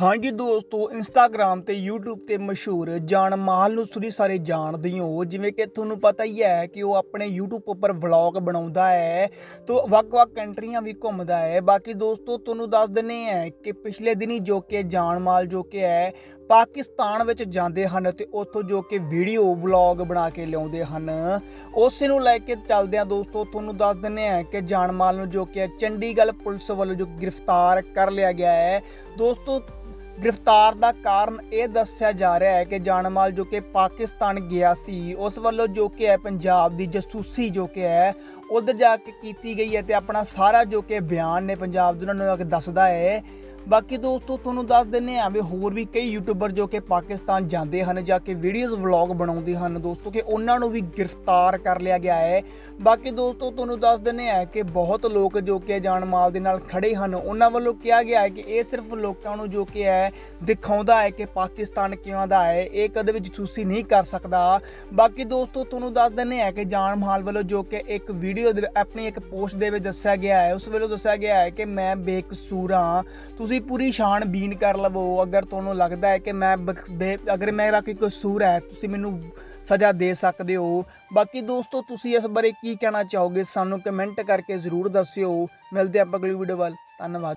ਹਾਂਜੀ ਦੋਸਤੋ ਇੰਸਟਾਗ੍ਰam ਤੇ YouTube ਤੇ ਮਸ਼ਹੂਰ ਜਾਨ ਮਾਲ ਨੂੰ ਤੁਸੀਂ ਸਾਰੇ ਜਾਣਦੇ ਹੋ ਜਿਵੇਂ ਕਿ ਤੁਹਾਨੂੰ ਪਤਾ ਹੀ ਹੈ ਕਿ ਉਹ ਆਪਣੇ YouTube ਉੱਪਰ ਵਲੌਗ ਬਣਾਉਂਦਾ ਹੈ, ਤੋਂ ਵੱਖ-ਵੱਖ ਕੰਟਰੀਆਂ ਵੀ ਘੁੰਮਦਾ ਹੈ। ਬਾਕੀ ਦੋਸਤੋ, ਤੁਹਾਨੂੰ ਦੱਸ ਦਿੰਨੇ ਆ ਕਿ ਪਿਛਲੇ ਦਿਨੀ ਜੋ ਕਿ ਜਾਨ ਮਾਲ ਜੋ ਕਿ ਹੈ, ਪਾਕਿਸਤਾਨ ਵਿੱਚ ਜਾਂਦੇ ਹਨ ਤੇ ਉੱਥੋਂ ਜੋ ਕਿ ਵੀਡੀਓ ਵਲੌਗ ਬਣਾ ਕੇ ਲਿਆਉਂਦੇ ਹਨ। ਉਸੇ ਨੂੰ ਲੈ ਕੇ ਚੱਲਦੇ ਆ ਦੋਸਤੋ, ਤੁਹਾਨੂੰ ਦੱਸ ਦਿੰਨੇ ਆ ਕਿ ਜਾਨ ਮਾਲ ਨੂੰ ਜੋ ਕਿ ਹੈ, ਚੰਡੀਗੜ੍ਹ ਪੁਲਿਸ ਵੱਲੋਂ ਜੋ ਗ੍ਰਿਫਤਾਰ ਕਰ ਲਿਆ ਗਿਆ ਹੈ। ਦੋਸਤੋ ਗ੍ਰਿਫਤਾਰ ਦਾ ਕਾਰਨ ਇਹ ਦੱਸਿਆ ਜਾ ਰਿਹਾ ਹੈ ਕਿ ਜਾਨਮਾਲ ਜੋ ਕਿ ਪਾਕਿਸਤਾਨ ਗਿਆ ਸੀ, ਉਸ ਵੱਲੋਂ ਜੋ ਕਿ ਹੈ ਪੰਜਾਬ ਦੀ ਜਸੂਸੀ ਜੋ ਕਿ ਹੈ ਉਧਰ ਜਾ ਕੇ ਕੀਤੀ ਗਈ ਹੈ ਤੇ ਆਪਣਾ ਸਾਰਾ ਜੋ ਕਿ ਬਿਆਨ ਨੇ ਪੰਜਾਬ ਦੇ ਉਹਨਾਂ ਨੂੰ ਦੱਸਦਾ ਹੈ। ਬਾਕੀ ਦੋਸਤੋ, ਤੁਹਾਨੂੰ ਦੱਸ ਦਿੰਨੇ ਆ ਵੀ ਹੋਰ ਵੀ ਕਈ ਯੂਟਿਊਬਰ ਜੋ ਕਿ ਪਾਕਿਸਤਾਨ ਜਾਂਦੇ ਹਨ ਜਾ ਕੇ ਵੀਡੀਓਜ਼ ਵਲੌਗ ਬਣਾਉਂਦੇ ਹਨ ਦੋਸਤੋ ਕਿ ਉਹਨਾਂ ਨੂੰ ਵੀ ਗ੍ਰਿਫਤਾਰ ਕਰ ਲਿਆ ਗਿਆ ਹੈ। ਬਾਕੀ ਦੋਸਤੋ, ਤੁਹਾਨੂੰ ਦੱਸ ਦਿੰਨੇ ਆ ਕਿ ਬਹੁਤ ਲੋਕ ਜੋ ਕਿ ਜਾਨ ਮਾਲ ਦੇ ਨਾਲ ਖੜੇ ਹਨ, ਉਹਨਾਂ ਵੱਲੋਂ ਕਿਹਾ ਗਿਆ ਹੈ ਕਿ ਇਹ ਸਿਰਫ ਲੋਕਾਂ ਨੂੰ ਜੋ ਕਿ ਹੈ ਦਿਖਾਉਂਦਾ ਹੈ ਕਿ ਪਾਕਿਸਤਾਨ ਕਿਉਂ ਦਾ ਹੈ, ਇਹ ਕਦੇ ਵੀ ਜਸੂਸੀ ਨਹੀਂ ਕਰ ਸਕਦਾ। ਬਾਕੀ ਦੋਸਤੋ, ਤੁਹਾਨੂੰ ਦੱਸ ਦਿੰਨੇ ਆ ਕਿ ਜਾਨ ਮਾਲ ਵੱਲੋਂ ਜੋ ਕਿ ਇੱਕ ਵੀਡੀਓ ਦੇ ਆਪਣੀ ਇੱਕ ਪੋਸਟ ਦੇ ਵਿੱਚ ਦੱਸਿਆ ਗਿਆ ਹੈ, ਉਸ ਵੇਲੇ ਦੱਸਿਆ ਗਿਆ ਹੈ ਕਿ ਮੈਂ ਬੇਕਸੂਰ ਹਾਂ, ਤੁਸੀਂ ਪੂਰੀ ਸ਼ਾਨ ਕਰ ਲਵੋ, ਅਗਰ ਤੁਹਾਨੂੰ ਲੱਗਦਾ ਹੈ ਕਿ ਮੈਂ ਬਕ- ਬੇ- ਅਗਰ ਮੇਰਾ ਕੋਈ ਕਸੂਰ ਹੈ, ਤੁਸੀਂ ਮੈਨੂੰ ਸਜ਼ਾ ਦੇ ਸਕਦੇ ਹੋ। ਬਾਕੀ ਦੋਸਤੋ, ਤੁਸੀਂ ਇਸ ਬਾਰੇ ਕੀ ਕਹਿਣਾ ਚਾਹੋਗੇ, ਸਾਨੂੰ ਕਮੈਂਟ ਕਰਕੇ ਜ਼ਰੂਰ ਦੱਸਿਓ। ਮਿਲਦੇ ਆਪਾਂ ਅਗਲੀ ਵੀਡੀਓ ਵੱਲ। ਧੰਨਵਾਦ।